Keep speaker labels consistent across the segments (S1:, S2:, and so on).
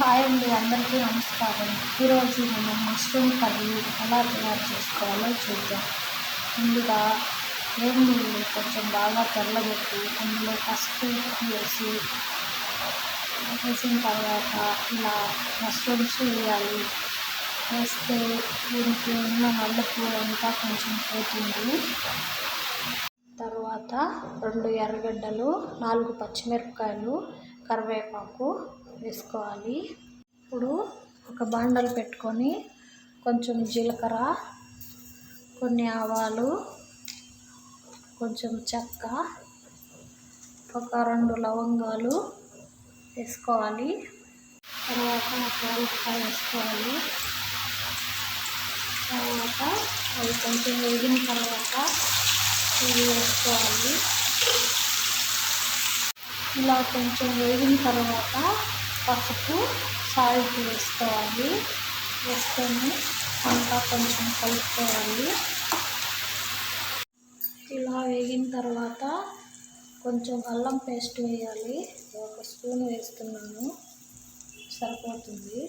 S1: Hi అండి అందరికీ నమస్కారం. ఈరోజు మనం మష్రూమ్ కర్రీ ఎలా తయారు చేసుకోవాలో చూద్దాం. ముందుగా వేడి నీళ్ళు కొంచెం బాగా తెల్లబెట్టి అందులో పసుపు వేసి వేసిన తర్వాత ఇలా మష్రూమ్స్ వేయాలి. వేస్తే దీనికి ఉన్న నలుపు అంతా కొంచెం పోతుంది. తర్వాత రెండు ఎర్రగడ్డలు నాలుగు పచ్చిమిరపకాయలు కరివేపాకు వేసుకోవాలి. ఇప్పుడు ఒక బాండలు పెట్టుకొని కొంచెం జీలకర్ర కొన్ని ఆవాలు కొంచెం చెక్క ఒక రెండు లవంగాలు వేసుకోవాలి. తర్వాత ఒక ఉల్లిపాయ వేసుకోవాలి. తర్వాత అవి కొంచెం వేగిన తర్వాత ఇవి వేసుకోవాలి. ఇలా కొంచెం వేగిన తర్వాత పసుపు సాల్ట్ వేసుకోవాలి. వేసుకొని అంతా కొంచెం కలుపుకోవాలి. ఇలా వేగిన తర్వాత కొంచెం అల్లం పేస్ట్ వేయాలి. ఒక స్పూన్ వేస్తున్నాను. సరిపోతుంది.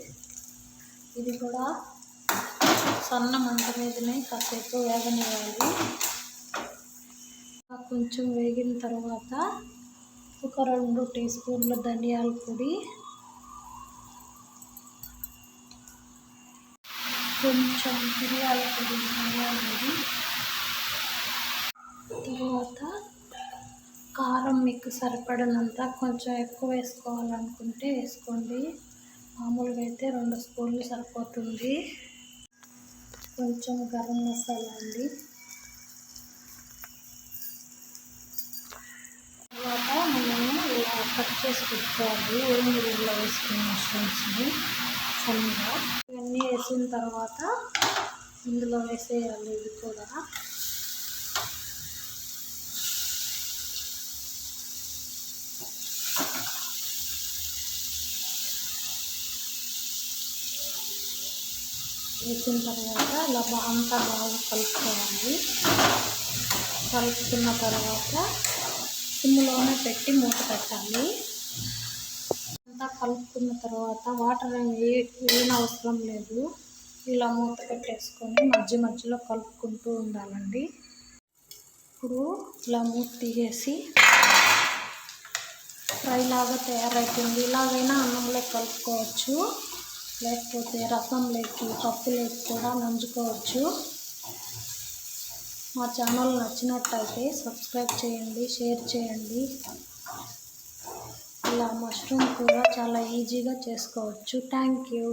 S1: ఇది కూడా సన్న మంట మీదనే కాసేపు వేగనివ్వాలి. కొంచెం వేగిన తర్వాత ఒక రెండు టీ స్పూన్ల ధనియాల పొడి కొంచెం మిరియాల పొడి తర్వాత కారం మీకు సరిపడినంత కొంచెం ఎక్కువ వేసుకోవాలనుకుంటే వేసుకోండి. మామూలుగా అయితే రెండు స్పూన్లు సరిపోతుంది. కొంచెం గరం మసాలా అండి. తర్వాత మనము ఇలా కట్ చేసి పెట్టుకోవాలి. ఏం ఇలా వేసుకున్న మష్రూమ్స్ని సన్నగా. అన్నీ వేసిన తర్వాత ఇందులో వేసేయాలి ఇది కూడా. వేసిన తర్వాత ఇలా బాగా అంతా బాగా కలుపుకోవాలి. కలుపుకున్న తర్వాత సిమ్లోనే పెట్టి మూత పెట్టాలి. అంతా కలుపుకున్న తర్వాత వాటర్ ఏమి అవసరం లేదు. ఇలా మూత పెట్టేసుకొని మధ్య మధ్యలో కలుపుకుంటూ ఉండాలండి. ఇప్పుడు ఇలా మూత తీసేసి ఫ్రై లాగా తయారైపోయింది ఇలాగైనా అన్నంలో కలుపుకోవచ్చు. లేకపోతే రసంలోకి పప్పులోకి కూడా నంచుకోవచ్చు మా ఛానల్ నచ్చినట్టయితే సబ్స్క్రైబ్ చేయండి షేర్ చేయండి. ఇలా మష్రూమ్ కూడా చాలా ఈజీగా చేసుకోవచ్చు. Thank you.